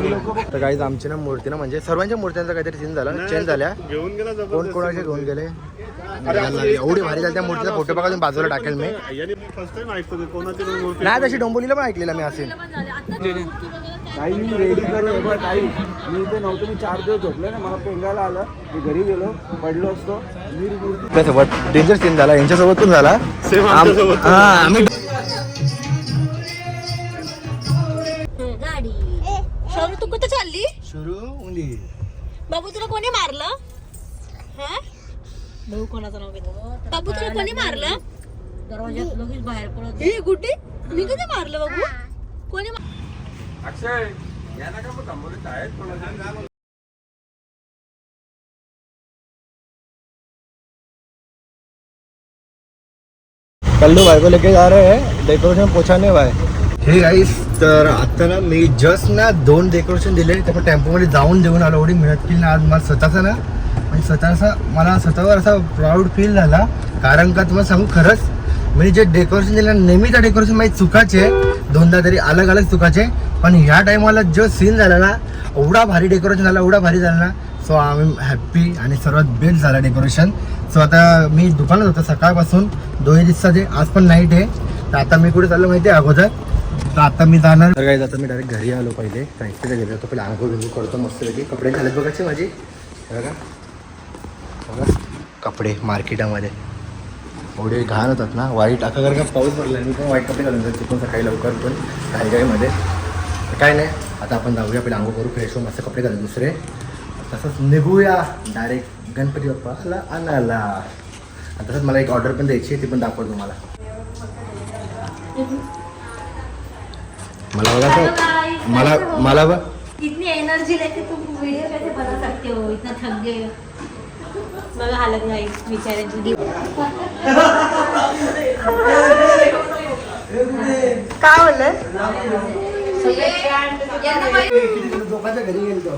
चांगलं तर काही आमची ना मूर्ती ना म्हणजे सर्वांच्या मूर्त्यांचा काहीतरी सीन झाला. चेंज झाल्या. घेऊन गेला कोण कोणाचे घेऊन गेले? एवढी भारी झाली त्या मूर्तीचा फोटो बघा तुम्ही बाजूला टाकेल मी. याने फर्स्ट टाइम ऐकतो कोणाची पण मूर्ती नाही तशी डोंबोलीला पण ऐकलेला मी असेल काही मी रेडी करू हे बघ काही मी इथे नव्हतो मी चार दिवस झोपले ना मला पेंगायला आलं. मी घरी गेलो पडलो असतो. मी डेंजर सीन झाला यांच्यासोबत पण झाला. आमच्यासोबत. हा, आम्ही तू कुठे चालली? सुरू उंदी बाबू तुला कोणी मारलं? हा? भाऊ कोणाचं नाव घेतो. बाबू तुला कोणी मारलं? दरवाजात लगेच बाहेर पडत हे गुड्डी मी कधी मारलं बाबू? कोणी मा- कल्लू भाई को लेके जा रहे हैं डेकोरेशन पोछाने भाई। हे गाईस तर आता ना मी जस्ट ना दोन डेकोरेशन दिले ते टेम्पोमध्ये जाऊन देऊन आलो. एवढी मेहनत केली ना आज मला स्वतःचा ना. म्हणजे स्वतःचा मला स्वतःवर असा प्राऊड फील झाला. कारण का तुम्हाला सांगू खरंच मी जे डेकोरेशन दिलं नेहमी त्या डेकोरेशन माझी चुकाचे. दोनदा तरी अलग अलग चुकाचे. पण ह्या टायमाला जो सीन झाला ना एवढा भारी डेकोरेशन झाला एवढा भारी झाला ना. सो आम्ही हॅप्पी आणि सर्वात बेस्ट झाला डेकोरेशन सो आता मी दुकानात होतो सकाळपासून दोन्ही दिवसाचे. आज पण नाईट आहे. तर आता मी कुठे चाललो माहिती आहे अगोदर? तर आता मी जाणार तर काय आता मी डायरेक्ट घरी आलो पहिले. फॅक्टरीला गेलो होतो पहिले आंघोळ बिंघोळ करतो मस्त पैकी. कपडे झालेत बघायचे माझी. हे बघा. बघा. कपडे मार्केटामध्ये. एवढे घाण होतात ना. वाईट. आता जर का पाऊस पडला मी पण वाईट कपडे घालून जातो तिथून सकाळी लवकर पण. काही काहीमध्ये तर काय नाही. आता आपण जाऊया. पहिले आंघोळ करू फ्रेश होऊन मस्त कपडे घालून दुसरे. तसंच निघूया. डायरेक्ट गणपती बाप्पाला आणायला. आणि तसंच मला एक ऑर्डर पण द्यायची आहे. ती पण दाखवतो तुम्हाला. मला बघा तो मला मला बघ इतनी एनर्जी लेके तुम वीडियो कैसे बना सकते हो इतना थक गए हो. बघा हालत नाही बिचाऱ्याची काय बोललं? घरी गेलो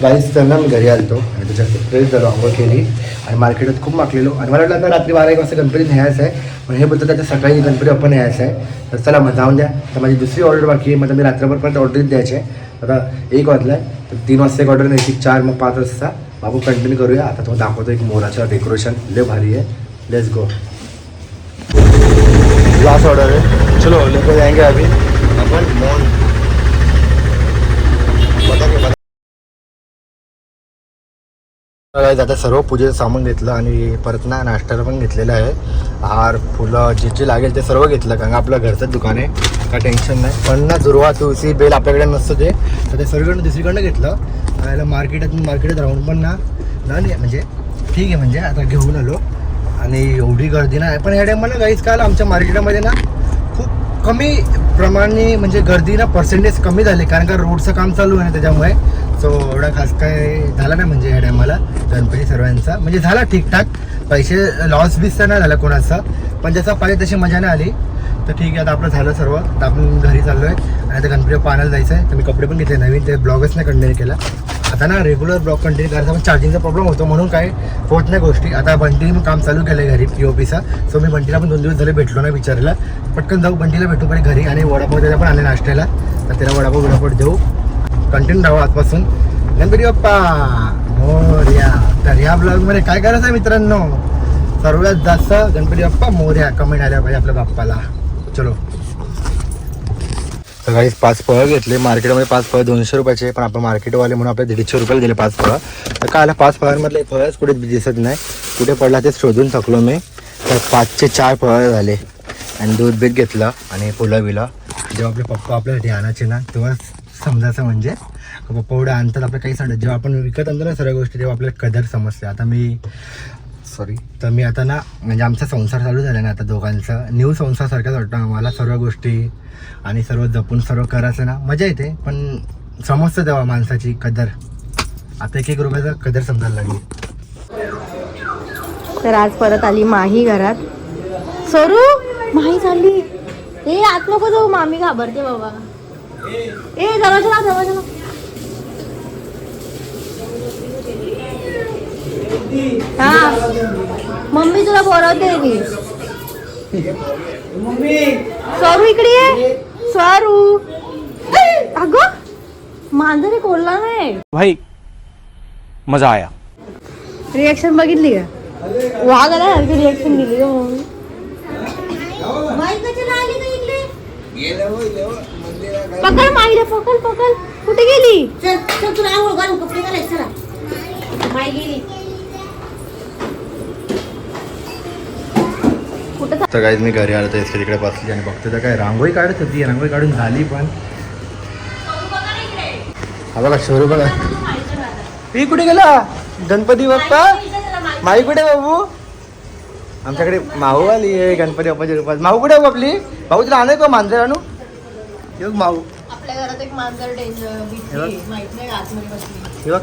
प्राईस त्यांना मी घरी आलतो आणि त्याच्या फ्रेश झालो आंघोळ केली आणि मार्केटात खूप माकलेलो आणि मला वाटलं रात्री बारा एक वाजता गणपती न्यायचं आहे पण हे बोलतो त्याच्या सकाळी गणपती आपण न्यायचं आहे. तर चला मग जाऊन द्या. तर माझी दुसरी ऑर्डर बाकी आहे. मग मी रात्रभरपर्यंत ऑर्डर द्यायची. आहे आता एक वाजला आहे तर तीन वाजता एक ऑर्डर न्यायची चार मग पाच वाजता. बाबू कंटिन्यू करूया. आता तो दाखवतो एक मोराचं डेकोरेशन लय भारी आहे. लेट्स गो लास्ट ऑर्डर आहे. चलो लेको जाएंगे अभी आपण मोन बता के बता Guys, आता सर्व पूजेचं सामान घेतलं आणि परत ना नाश्त्याला पण घेतलेलं आहे. हार फुलं जे जे लागेल ते सर्व घेतलं कारण आपलं घरचंच दुकान आहे. काय टेन्शन नाही. पण ना जुरवा तुळशी बेल आपल्याकडे नसतं ते. तर ते सर्वकडनं दुसरीकडनं घेतलं. याला मार्केटात मार्केटात राहून पण ना ना नाही. म्हणजे ठीक आहे म्हणजे आता घेऊन आलो. आणि एवढी गर्दी नाही. पण ह्या टायमाला काहीच काल आमच्या मार्केटामध्ये ना कमी प्रमाणे म्हणजे गर्दी ना पर्सेंटेज कमी झाले कारण का रोडचं काम चालू आहे ना त्याच्यामुळे. सो एवढा खास काय झाला नाही म्हणजे या टायमाला गणपती सर्वांचा. म्हणजे झाला ठीकठाक. पैसे लॉस बीस तर नाही झाला कोणाचा. पण जसा पाहिजे तशी मजा नाही आली. तर ठीक आहे आता आपलं झालं सर्व. तर आपण घरी चाललो आहे आणि आता गणपती पाण्याला जायचं आहे तर मी कपडे पण घेतले नवीन ते ब्लॉगच नाही कंटिन्यू केला. आता ना रेग्युलर ब्लॉग कंटिन्यू करायचा पण चार्जिंगचा प्रॉब्लेम होतो म्हणून काय होत नाही गोष्टी. आता बंटीने पण काम चालू केलं आहे घरी पी ओ पीचा सो मी बंटीला पण दोन दिवस झाले भेटलो नाही विचारायला. पटकन जाऊ बंटीला भेटू पण घरी आणि वडापाव त्याला पण आले नाश्त्याला. तर त्याला वडापाव वडापाव देऊ. कंटिन्यू राहू आजपासून. गणपती बाप्पा! मोर्या. तर ह्या ब्लॉगमध्ये काय करायचं आहे मित्रांनो? सर्वात जास्त गणपती बाप्पा मोर्या कमेंट आल्या पाहिजे आपल्या बाप्पाला. चलो. सकाळी पाच फळं घेतले. मार्केटमध्ये पाच फळं दोनशे रुपयाचे पण आपण मार्केटवाले म्हणून आपल्या दीडशे रुपयाला दिले पाच फळं. तर काय आलं पाच फळांमधले फळच कुठे दिसत नाही. कुठे पडला ते शोधून थकलो मी. तर पाचचे चार फळं झाले. आणि दूध बीत घेतलं आणि फुलं बिलं. जेव्हा आपले पप्पा आपल्यासाठी आणायचे ना तेव्हा समजायचं म्हणजे पप्पा एवढं आणतात. आपल्या काही सांगतात जेव्हा आपण विकत आणतो ना सर्व गोष्टी तेव्हा आपल्याला कदर समजते. आता मी सॉरी तर मी आता ना म्हणजे आमचा संसार चालू झाला ना आता दोघांचा. न्यू संसारसारखाच वाटतं आम्हाला सर्व गोष्टी आणि सर्व जपून सर्व करायचं ना. मजा येते पण समजतं तेव्हा माणसाची कदर. आता एक एक रुपयाचा कदर समजायला लागली. तर आज परत आली माही घरात. सरू माही चालली. ए आत नको जाऊ मामी घाबरते बाबा. ए दरवाजा लाव दरवाजा लाव. हा. मम्मी तुला बोलवते मी स्वरू इकडे ये. स्वरू अगं मांजरी कोल्हा नाही. भाई मजा आया. रिएक्शन बघितली का? वाघ आला सारखी रिएक्शन दिली का मम्मी पकड माईला पकड पकड. कुठे गेली? चल चल तुला कपडे घालायचे चला. माई गेली. कुठं तर काही मी घरी आलो तर इसके तिकडे बसली आणि बघतो तर काय रांगोळी काढत होती रांगोळी काढून झाली पण. हा बघा शोरू बघा. मी कुठे गेला? गणपती बाप्पा? माई कुठे बाबू? आमच्याकडे माऊ आली आहे गणपती बाप्पाच्या रूपात. माऊ कुठे आहे बाबू आपली? भाऊ तुला आणू का मांजर आणू? येऊ माऊ? आपल्या घरात एक मांजर हे बघ. माहीत नाही आतमध्ये बसली हे बघ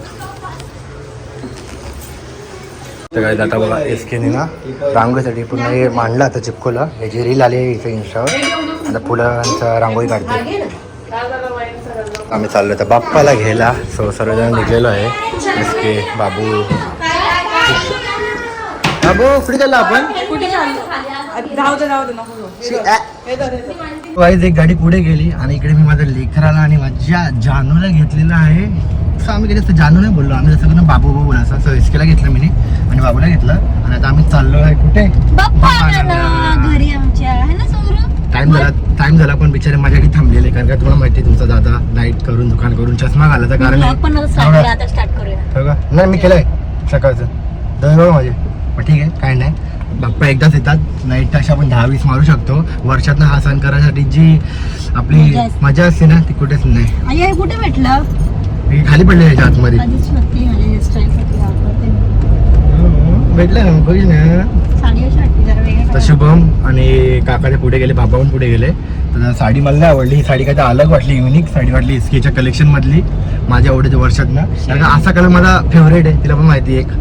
तर काय आता बघा एस केने ना रांगोळीसाठी पुन्हा हे मांडलं आता चिपकोला. हे जे रील आले इथे इंस्टावर आता फुलांचा रांगोळी काढते. आम्ही चाललो तर बाप्पाला घ्यायला. सो सर्वजण निघलेलो आहे. एस के बाबू. बाबू कुठे चाललो आपण? वाईज एक गाडी पुढे गेली आणि इकडे मी माझ्या लेकराला आणि माझ्या जानूला घेतलेलं आहे. असं आम्ही कधी असं जानू नाही बोललो. आम्ही जसं ना बाबू बाबू असं असं इसकेला घेतलं मी आणि बाबूला घेतलं. आणि आता आम्ही चाललो आहे कुठे? बाप्पा आला घरी आमच्या. आहे ना सौरभ टाइम झाला टाइम झाला पण बिचारे माझ्याकडे थांबलेले. कारण का तुम्हाला माहिती आहे तुमचा दादा लाइट करून दुकान करून चष्मा घालायचा कारण हो का? नाही मी केलंय सकाळचं. दर बघ माझे. मग ठीक आहे काय नाही. बाप्पा एकदाच येतात नाईट अशा आपण दहा वीस मारू शकतो. वर्षातनं हा सण करायसाठी जी आपली मजा असते. मजा असते ना ती कुठेच नाही. आई हे कुठे भेटलं? हे खाली पडले याच्या आतमध्ये. आधीच नक्की साठी वापरते भेटलं ना बघितलं ना. साडी अशी वाटते जरा वेगळ्या तर शुभम आणि काकाच्या पुढे गेले बाबा पण पुढे गेले. तर साडी मला नाही आवडली. ही साडी काय तर अलग वाटली युनिक साडी वाटली इस्कीच्या कलेक्शन मधली माझ्या आवडीच्या वर्षात ना कारण का असा कलर माझा फेवरेट आहे तिला पण माहिती आहे एक.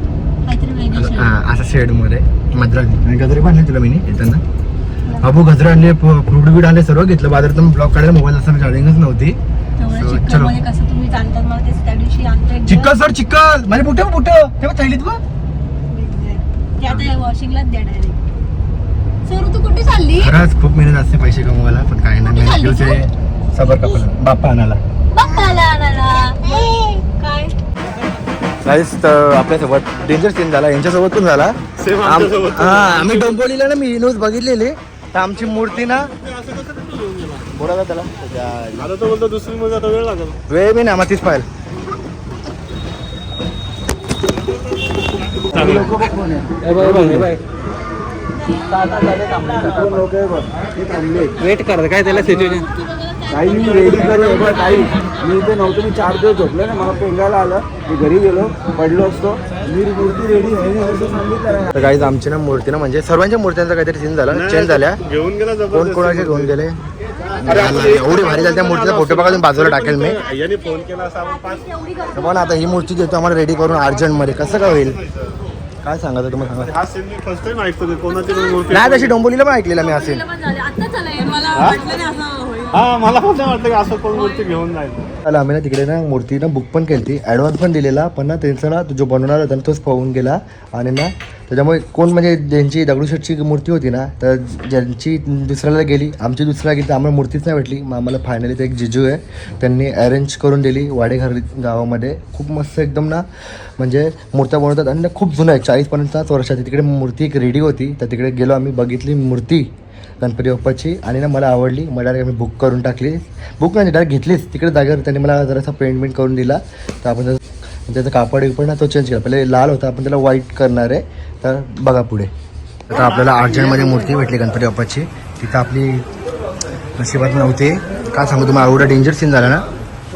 असं-. हा, शेडमध्ये. मद्रासी आणि गजरे पण आणले तुला मी येताना बाबू गजरे आणले फ्रूट बीट आणले सर्व घेतलं. बाजारात ब्लॉक काढायला मोबाईल असताना चार्जिंगच नव्हती. चिकन सर चिकन माझे बुट बुट. तेव्हा थैलीत बघ दिवस. ते आता वॉशिंगलाच द्या डायरेक्ट सर तू कुठे चालली? खरंच खूप मेहनत असते पैसे कमवायला पण काय नाही. चालली सबर कपल बाप्पा आणायला. बाप्पाला आणायला. काय? गाईस तर आपल्यासोबत डेंजर सीन झाला यांच्यासोबत पण झाला. Same आम- आमच्यासोबत पण हा आम्ही डोंबोलीला ना मी न्यूज बघितलेली. तर आमची मूर्ती ना बोला त्याला. आता तो बोलतो दुसरी मध्ये आता वेळ लागेल. वेळ बी ना मग तीच पाहिजे वेट कर काय त्याला सिच्युएशन ताई मी रेडी करू बघ ताई मी इथे नव्हतो मी चार दिवस झोपले ना मला पेंगायला आलं. मी घरी गेलो पडलो असतो. मी मूर्ती रेडी आहे सांगितलं. तर गाईज आमची ना मूर्ती ना म्हणजे सर्वांच्या मूर्त्यांचा काहीतरी सीन झाला. चेंज झाल्या. घेऊन गेला कोण कोणाचे घेऊन गेले? एवढी भारी झाली त्या मूर्तीचा फोटो बघा तुम्ही बाजूला टाकेल मी. याने फोन केला असं आपण पाच पण आता ही मूर्ती देतो आम्हाला रेडी करून अर्जंटमध्ये. कसं काय होईल? काय सांगायचं तुम्हाला सांगा हा नाही तशी डोंबोलीला पण ऐकलेला मी असेल आता हा मला पण नाही वाटलं की असं कोण मूर्ती घेऊन जाईल. त्याला आम्ही ना तिकडे ना मूर्ती ना बुक पण केली ॲडव्हान्स पण दिलेला पण ना त्यांचा ना तो जो बनवणार होता ना तोच पाहून गेला. आणि ना त्याच्यामुळे कोण म्हणजे ज्यांची दगडूशेठची मूर्ती होती ना तर ज्यांची दुसऱ्याला गेली आमची दुसऱ्याला गेली तर आम्हाला मूर्तीच नाही भेटली. मग आम्हाला फायनली ते एक जिजू आहे त्यांनी अरेंज करून दिली वाडेघर गावामध्ये. खूप मस्त एकदम ना म्हणजे मूर्त्या बनवतात. आणि खूप जुनं आहे चाळीस पन्नास वर्षाची तिकडे मूर्ती एक रेडी होती तर तिकडे गेलो आम्ही बघितली मूर्ती. गणपती बाप्पाची आणि ना मला आवडली. मला डायरेक्ट आम्ही बुक करून टाकली. बुक नाही डायरेक्ट घेतलीच. तिकडे जागेवर त्यांनी मला जरासा पेंटमेंट करून दिला. तर आपण त्याचं त्याचं कापड पण ना तो चेंज केला. पहिले लाल होता आपण त्याला व्हाईट करणार आहे. तर बघा पुढे. आता आपल्याला अर्जंटमध्ये मूर्ती भेटली गणपती बाप्पाची. तिथं आपली नशिबात नव्हते. काय सांगू तुम्हाला? एवढा डेंजर सीन झाला ना.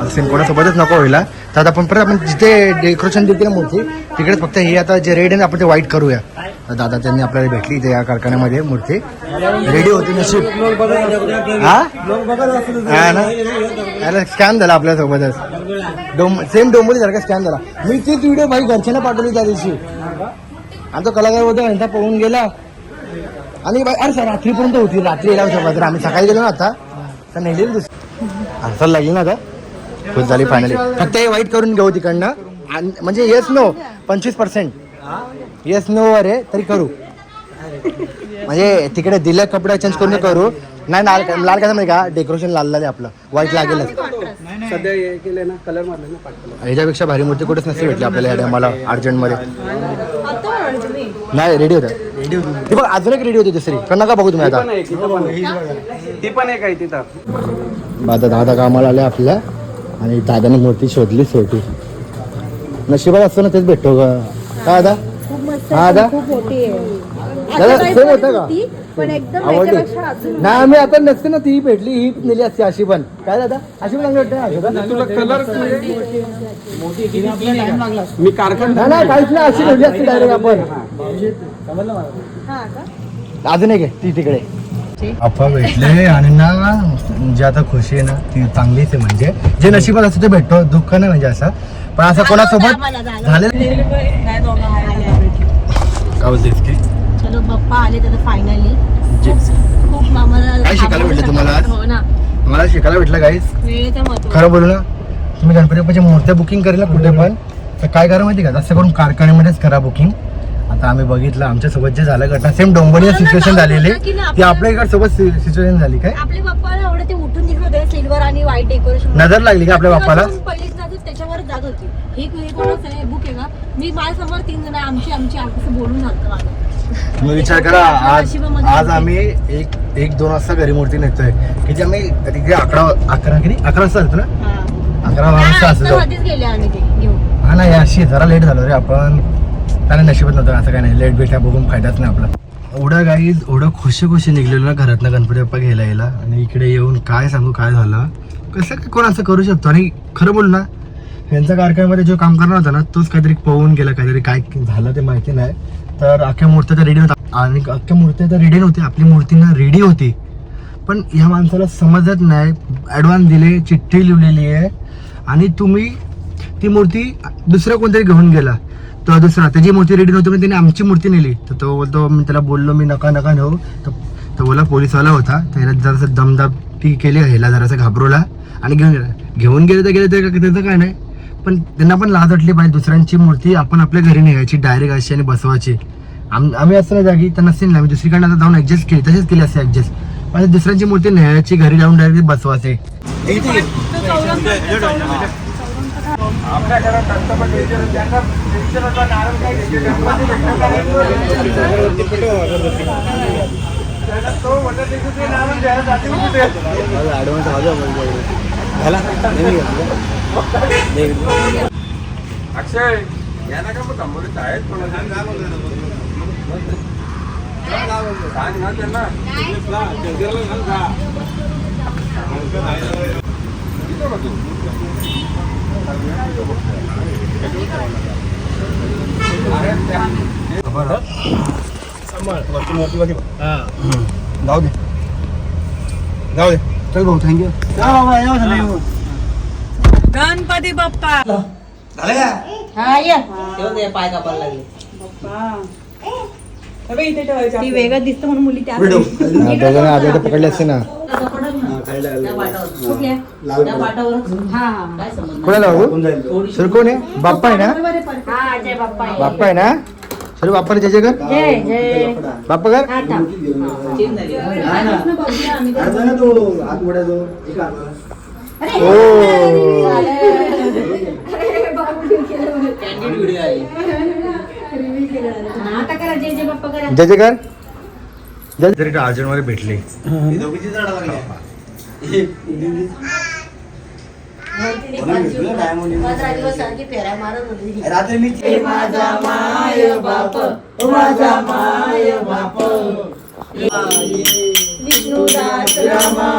आता सीन कोणासोबतच नको व्हायला. तर आता आपण परत आपण जिथे डेकोरेशन देते ना मूर्ती तिकडे फक्त हे आता जे रेड आहे ना आपण ते व्हाईट करूया. दादा त्यांनी आपल्याला भेटली इथे या कारखान्यामध्ये मूर्ती. रेडी होती नशीब. हा? ना? याला झाला आपल्यासोबतच डोम सेम डोंबोली सारखा स्कॅन झाला. मी तीच व्हिडिओ भाई घरच्यांना पाठवली त्या दिवशी. आमचा कलाकार होता यांचा पळून गेला. आणि बाई अरे सर रात्रीपर्यंत होती. रात्री येणार सोबत आम्ही सकाळी गेलो ना आता. तर नेली दुसरी. आन्सर लागली ना आता. खुश झाली फायनली फक्त हे वाईट करून घेऊ तिकडनं. आणि- म्हणजे येस नो पंचवीस पर्सेंट येस नो अरे तरी करू. म्हणजे तिकडे दिलं कपडे चेंज करून करू. नाही लाल लाल कसं माहिती का? डेकोरेशन लाल लाल आहे आपलं. व्हाईट लागेलच. सध्या हे केलंय ना कलर मारले ना पाठ ह्याच्यापेक्षा भारी मूर्ती कुठेच नसते भेटली आपल्याला या मला अर्जंटमध्ये. नाही रेडी होतं ती बघ अजून एक रेडी होती दुसरी. पण नका बघू तुम्ही आता. ती पण एक आहे तिथं. आता दादा कामाला आले आपल्या. आणि दादाने मूर्ती शोधली शेवटी नशिबात असतं ना तेच भेटतो का काय दादा खूप मस्त हा दादा खूप मोठी आहे. दादा आता होतं का? होती, पण एकदम आवडली. याच्यापेक्षा अजून नाही आम्ही आता नसते ना ती भेटली ही नेली असती अशी पण. काय दादा? अशी पण चांगली वाटते ना? तुला कलर मी कारखाना नाही नाही काहीच नाही अशी नेली असती डायरेक्ट आपण. हा. का? अजून एक आहे ती तिकडे. अप्पा भेटले आणि ना जे आता खुशी आहे ना ती चांगलीच आहे म्हणजे. जे नशिबात असतं ते भेटतो दुःख नाही म्हणजे असं. पण असं कोणासोबत झालं. झालं काय बोलतेस की? चलो बाप्पा आले तर फायनली खूप आम्हाला काय शिकायला भेटलं तुम्हाला आज? हो ना. मला शिकायला भेटलं काहीच वेळेचं महत्त्व खरं बोलू ना तुम्ही गणपती बाप्पाची मूर्त्या बुकिंग करेल कुठे पण. तर काय करा माहिती का? जास्त करून कारखान्यामध्येच करा बुकिंग आता आम्ही बघितलं आमच्यासोबत जे झालं घटना सेम डोंबरी सिच्युएशन झालेली. ती आपल्या इकडे सोबत सिच्युएशन झाली काय? आपले बाप्पाला एवढं ते उठून दिसत होते सिल्वर आणि व्हाईट डेकोरेशन नजर लागली का आपल्या बाप्पाला? पहिलीच त्याच्यावर जात होती. हे हे कोणाचं आहे? बुक आहे का? मी माझ्यासमोर तीन जण आमची आमची असं बोलून माझं. मग विचार करा आज आज आम्ही एक एक दोन वाजता घरी मूर्ती नेतोय. किती आम्ही तिकडे अकरा अकरा किती? अकरा वाजता ना? हा. अकरा वाजता असतो एकदम आधीच गेले आम्ही ते घेऊन. हा नाही अशी जरा लेट झालो रे आपण. त्याला नशिबात नव्हतं असं काय नाही. लेट भेटा बघून फायदाच नाही आपला. एवढं काही एवढं खुशी खुशी निघलेलो ना घरातनं गणपती बाप्पा घ्यायला यायला. आणि इकडे येऊन काय सांगू काय झालं? कसं काय कोण असं करू शकतो? आणि खरं बोल ना यांचा कारखान्यामध्ये जो काम करणार होता ना तोच काहीतरी पळून गेला काहीतरी काय झालं ते माहिती नाही. तर अख्ख्या मूर्त्या तर रेडी होत्या. आणि अख्ख्या मूर्त्या तर रेडी नव्हती आपली मूर्ती ना रेडी होती. पण ह्या माणसाला समजत नाही. ॲडव्हान्स दिले चिठ्ठी लिहिलेली आहे. आणि तुम्ही ती मूर्ती दुसरा कोणतरी घेऊन गेला. तो दुसरा. त्याची मूर्ती रेडी नव्हती पण त्याने आमची मूर्ती नेली. तर तो बोलतो मी त्याला बोललो मी नका नका नेऊ. तर तो बोला पोलीसवाला होता. त्याला जरासं दमदाटी केली ह्याला जरासं घाबरवला आणि घेऊन गेला. घेऊन गेले तर गेले तर त्याचं काय नाही. पण त्यांना पण लाज वाटली पाहिजे. दुसऱ्यांची मूर्ती आपण आपल्या घरी न्यायची डायरेक्ट अशी आणि बसवायची. आम आम्ही असं नाही जागी तर नसतील ना आम्ही दुसरीकडे आता जाऊन ऍडजस्ट केली तसेच केली असते ऍडजस्ट पण दुसऱ्यांची मूर्ती न्यायची घरी जाऊन डायरेक्ट बसवायची. आपल्या घरात पण का की? अक्षय या नका मग कंबोरीत आहेत कोणाचे? सांग ना त्यांना इथं बघ तू. अरे त्या- जाऊ दे जाऊ दे चल भाऊ थँक्यू गणपती बाप्पा. हा ये. इथे ठेवायचं ती वेगळं दिसतं म्हणून मुली त्या दोघांना आधी पकडले असते ना. हा हा. कोणाला भाऊ सर कोण आहे? बाप्पा आहे ना? हा जय बाप्पा. आहे. बाप्पा आहे ना? सर जय जय बाप्पा आता. आता करा जय जय बाप्पा करा जय जय कर जय तरी अर्जंटमध्ये भेटले. पंधरा दिवस सारखी फेऱ्या मारत होती विष्णुदास रामा.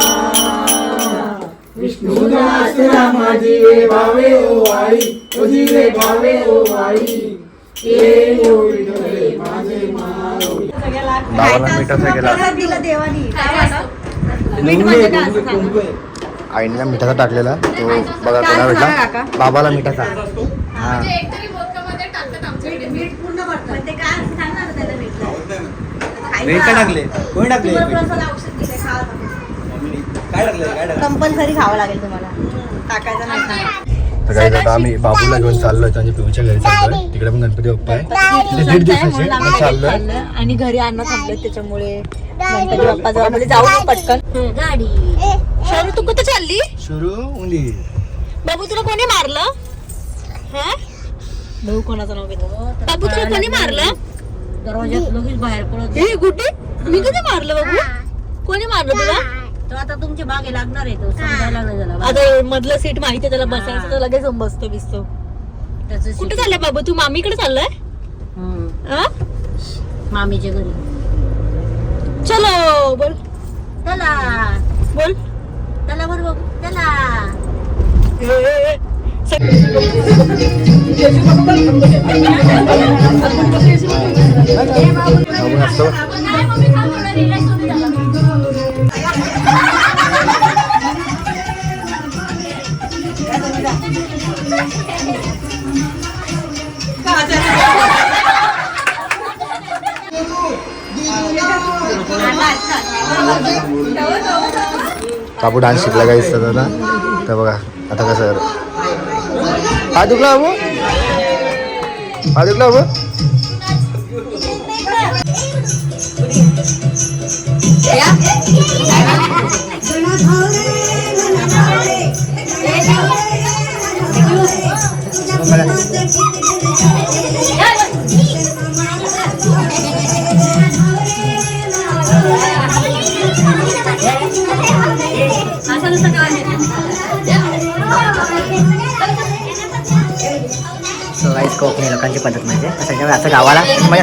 विष्णुदास रामा जीवे भावे ओ आई ओ जीवे भावे ओ आई बाबाला मिठाचा म्हणजे. आईने मिठाचा टाकलेला. तो बघा कोणा भेटला. बाबाला मिठाचा. हा. मीठ पूर्ण भरतं. पण कंपल्सरी खावं लागेल तुम्हाला. टाकायचं नाही. तर आता आम्ही बाबूला घेऊन चाललोय त्यांच्या पिऊच्या घरी चाललोय. तिकडे पण गणपती बाप्पा आहे. तिथे दीड दिवसाचे म्हणून आम्ही आम्ही चाललोय. आणि घरी अन्न थांबले त्याच्यामुळे गणपती बाप्पा जवळ जाऊ पटकन. गाडी. शरू तू कुठे चालली? सुरू उंदी बाबू तुला कोणी मारलं? हा? भाऊ कोणाचं नाव घेतो? बाबू तुला कोणी मारलं? दरवाजात लगेच बाहेर पडत हे गुड्डी मी कधी मारलं बाबू? कोणी मारलं तुला? तो आता तुमच्या मागे लागणार आहे तो समजायला त्याला आता मधलं सीट माहिती आहे त्याला बसायचं तर लगेच बसतो बिसतो. त्याचं कुठे चाललाय बाबू? तू मामीकडे चाललाय? हम्म. हा? मामीच्या घरी. चलो बोल. चला. बोल. चला बरं बघू चला. ए, ए, ए. सग- असतो बाबू डान्स शिकला काही सगळं ना तर बघा आता कसं हा दुखला बाबू. हा दुखला बाबू. वाईस कोकणी लोकांची पद्धत म्हणजे त्याच्यामुळे असं गावाला मजा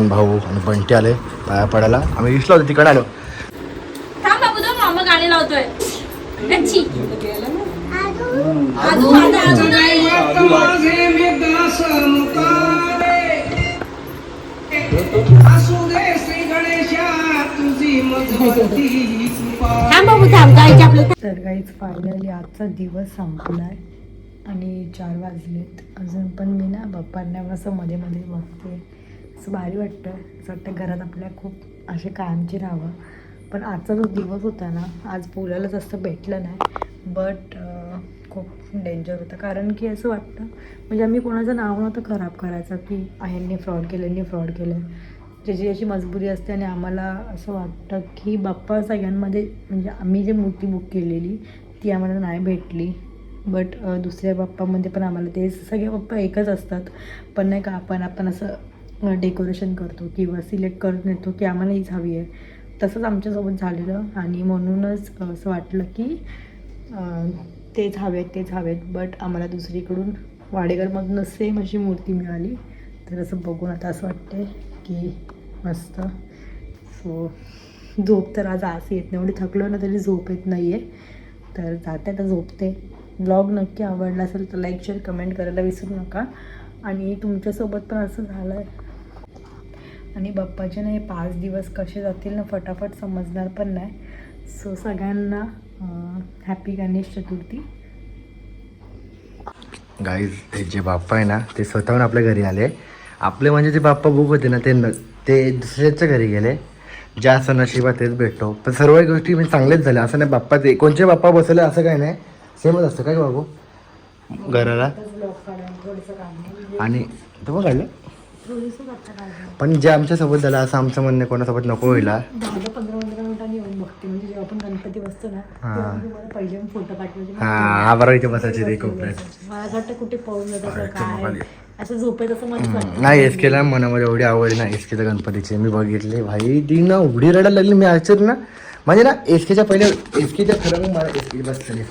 रोहन भाऊ आणि बंटी आले पाया पडायला. आम्ही विसलो होतो तिकडे आलो. थांब बाबू तो मामा गाणे लावतोय. अच्छी. आजू, आजू, आजू. थांब बाबू थांब जायचे आपलं. तर काहीच फायनली आजचा दिवस संपलाय आणि चार वाजलेत. अजून पण मी ना बाप्पांना असं मध्ये मध्ये बघते. असं भारी वाटतं. असं वाटतं घरात आपल्या खूप असे कायमचे राहावं. पण आजचा जो दिवस होता ना आज बोलायला जास्त भेटलं नाही. बट खूप डेंजर होतं. कारण की असं वाटतं म्हणजे आम्ही कोणाचं नाव नव्हतं खराब करायचं की ह्यांनी फ्रॉड केलं यांनी फ्रॉड केलं. ज्याची ज्याची मजबुरी असते आणि आम्हाला असं वाटतं की बाप्पा सगळ्यांमध्ये म्हणजे आम्ही जे मूर्ती बुक केलेली ती आम्हाला नाही भेटली. बट दुसऱ्या बाप्पामध्ये पण आम्हाला ते सगळे बाप्पा एकच असतात. पण नाही का आपण आपण असं डेकोरेशन करतो किंवा सिलेक्ट करून येतो की आम्हाला हीच हवी आहे. तसंच आमच्यासोबत झालेलं आणि म्हणूनच असं वाटलं की तेच हवेत तेच हवेत. बट आम्हाला दुसरीकडून वाडेकरमधून सेम अशी मूर्ती मिळाली. तर असं बघून आता असं वाटते की मस्त. सो झोप तर आज असं येत नाही. एवढी थकलो ना तरी झोप येत नाही आहे तर जाते आता झोपते. ब्लॉग नक्की आवडला असेल तर लाईक शेअर कमेंट करायला विसरू नका. आणि तुमच्यासोबत पण असं झालं आहे आणि बाप्पाचे ना हे पाच दिवस कसे जातील ना फटाफट समजणार पण नाही. सो सगळ्यांना हॅपी गणेश चतुर्थी. गाईज हे जे बाप्पा आहे ना ते स्वतःहून आपल्या घरी आले. आपले म्हणजे जे बाप्पा बुक होते ना ते न ते दुसऱ्याच्या घरी गेले. ज्या असं नशिबात तेच भेटतो. पण सर्व गोष्टी म्हणजे चांगलेच झाल्या. असं नाही बाप्पा ते कोणचे बाप्पा बसवले असं काही नाही. सेमच असतं. काय बाबू? घराला? आणि तो काढलं? पण जे आमच्यासोबत झालं असं आमचं म्हणणं कोणासोबत नको दहा दहा पंधरा पंधरा मिनिटांनी येऊन बघते. म्हणजे जेव्हा आपण गणपती बसतो ना तेव्हा मी तुम्हाला पहिले फोटो पाठवायचे. हा बरोबर इथे बसायचे ते कोपऱ्यात मला असं वाटतं कुठे पाहून जातं काय? असं झोपेत असं मन वाटतं. नाही एस केला मनामध्ये एवढी आवड आहे ना एस केला गणपतीची. मी बघितले. भाई ती ना उघडी रडायला लागली. मी आश्चर्य ना. म्हणजे ना एस केच्या पहिले एस केच्या खरं मग मला एस के बस चालेल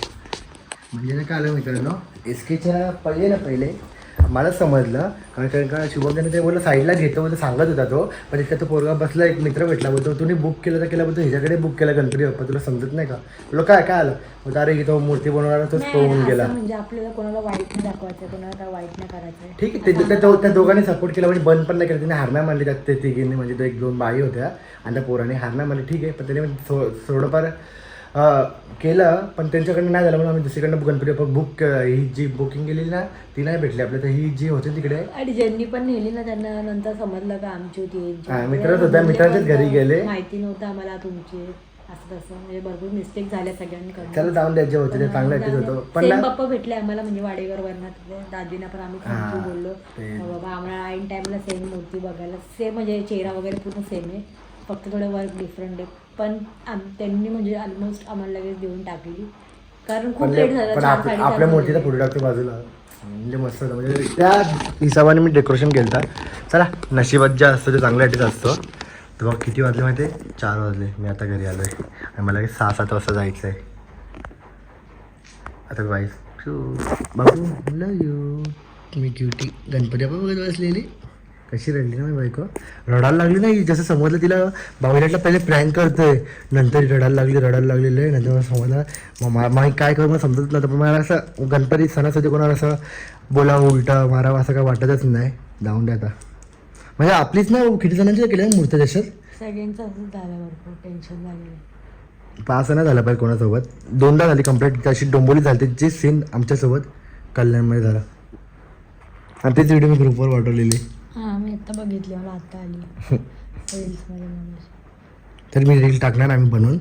म्हणजे ना काय आलं मित्रांनो एस केच्या पहिले ना पहिले मला समजलं. कारण कारण का शुभम त्याने ते बोललं साईडला घेतो बोलतो सांगत होता तो. पण इतका तो पोरगा बसला एक मित्र भेटला बोलतो तुम्ही बुक केलं तर केलं बोलतो ह्याच्याकडे बुक केलं गणपती बाप्पा तुला समजत नाही का? बोलो काय काय आलं? बोलतो अरे तो मूर्ती बनवणारा तोच पळून गेला. म्हणजे आपल्याला कोणाला वाईट नाही दाखवायचं कोणाला वाईट नाही करायचं. ठीक आहे ते- त्या त्या दोघांनी सपोर्ट केला म्हणजे बंद पण नाही केलं. तिने हार नाही मानली त्यात ते तिघींनी म्हणजे तो एक दोन बाई होत्या. आणि त्या पोराने हार नाही मानली ठीक आहे पण त्याने म्हणजे थो- थोडंफार केलं पण त्यांच्याकडनं नाही झालं म्हणून आम्ही दुसरीकडनं गणपती बाप्पा बुक ही जी बुकिंग केलेली ना ती नाही भेटली आपल्या तर ही जी होती तिकडे. आणि ज्यांनी पण नेली ना त्यांना नंतर समजलं का आमची होती. मित्रच होत्या, मित्राच्याच घरी गेले. माहिती नव्हतं आम्हाला तुमची असं तसं. म्हणजे भरपूर मिस्टेक झाल्या सगळ्यांकडून. त्याला जाऊन द्यायचे होते ते चांगलं ऍक्टिव्ह होतं. पण बाप्पा भेटले आम्हाला म्हणजे वाडेकर वरणात दादीना पण आम्ही थँक्यू बोललो. बाबा आम्हाला ऐन टाइमला सेम मूर्ती बघायला. सेम म्हणजे चेहरा वगैरे पूर्ण सेम आहे. फक्त थोडं वर्क डिफरंट आहे. पण आम- त्यांनी म्हणजे ऑलमोस्ट आम्हाला लगेच देऊन टाकली. कारण खूप लेट झालं पण आपल्या. मूर्तीचा पुढे टाकतो बाजूला. म्हणजे मस्त होतं म्हणजे त्या हिशोबाने मी डेकोरेशन केलं चला नशिबात जे असतं ते चांगलं ॲटीच असतो. तर बघ किती वाजले माहिती आहे? चार वाजले. मी आता घरी आलो आहे आणि मला काही सहा सात वाजता जायचं आहे आता वाईफ बाबू लव यू मी क्युटी गणपती बाबा बघत बसलेली कशी रडली ना मी बायको? रडायला लागली नाही जसं समजलं तिला बावल्यातला पहिले प्रँक करतोय. नंतर रडायला लागली रडायला लागलेलं आहे नंतर मला समजलं मग मा- माही काय करू मला समजत नव्हतं पण मला असं गणपती सणासाठी कोणाला असं बोलावं उलटा मारावं असं काय वाटतच नाही. जाऊन द्या आता. म्हणजे आपलीच ना किती जणांची केल्या मूर्ती तशात सगळ्यांचं असंच झालं भरपूर टेन्शन झालेलं. पास नाही झाला पाहिजे कोणासोबत. दोनदा झाली कंप्लीट तशी डोंबोली झाली जे सीन आमच्यासोबत कल्याणमध्ये झाला. आणि तेच व्हिडिओ मी ग्रुपवर पाठवलेली. हां मी आता बघितली मला आता आली. रील्समध्ये तर मी रील टाकणार आम्ही बनवून.